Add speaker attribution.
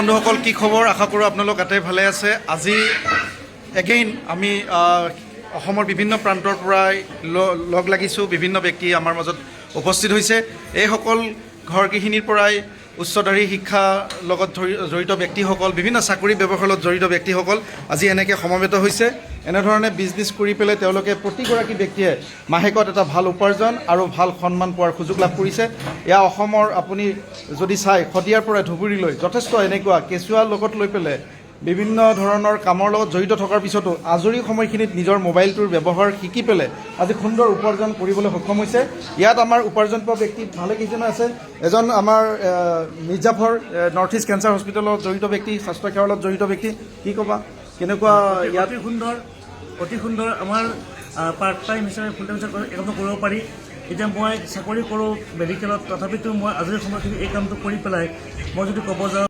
Speaker 1: বন্ধুসকল, কি খবৰ? আশা কৰোঁ আপোনালোক আটাই ভালে আছে। আজি এগেইন আমি অসমৰ বিভিন্ন প্ৰান্তৰ পৰাই লগ লাগিছোঁ। বিভিন্ন ব্যক্তি আমাৰ মাজত উপস্থিত হৈছে। এইসকল ঘৰ গৃহিণীৰ পৰাই উচ্চতাৰী শিক্ষাৰ লগত জড়িত ব্যক্তিসকল, বিভিন্ন চাকৰি ব্যৱসায়ৰ লগত জড়িত ব্যক্তিসকল আজি এনেকৈ সমবেত হৈছে। এনেধৰণে বিজনেছ কৰি পেলাই তেওঁলোকে প্ৰতিগৰাকী ব্যক্তিয়ে মাহেকত এটা ভালো উপাৰ্জন আৰু ভালো সন্মান পোৱাৰ সুযোগ লাভ কৰিছে। এয়া অসমৰ, আপুনি যদি চাই, শদিয়াৰ পৰা ধুবুৰীলৈ যথেষ্ট এনেকুৱা কেঁচুৱাৰ লগত লৈ পেলাই বিভিন্ন ধৰণৰ কামৰ লগত জড়িত থকাৰ পিছতো আজৰি সময়খিনিত নিজৰ মোবাইলটোৰ ব্যৱহাৰ শিকি পেলাই আজি সুন্দৰ উপাৰ্জন কৰিবলৈ সক্ষম হৈছে। ইয়াত আমাৰ উপাৰ্জন পোৱা ব্যক্তি ভালেকেইজন আছে? এজন আমাৰ মিৰ্জাফৰ নৰ্থ ইষ্ট কেঞ্চাৰ হস্পিটেলত জড়িত ব্যক্তি স্বাস্থ্যসেৱাৰ লগত জড়িত ব্যক্তি। কি ক'বা? কেনেকুৱা ইয়াত?
Speaker 2: অতি সুন্দৰ অতি সুন্দৰ আমাৰ পাৰ্ট টাইম হিচাপে ফুল টাইম হিচাপে এই কামটো কৰিব পাৰি। এতিয়া মই চাকৰি কৰোঁ মেডিকেলত তথাপিতো মই আজৰি সময়খিনি এই কামটো কৰি পেলাই মই যদি ক'ব যাওঁ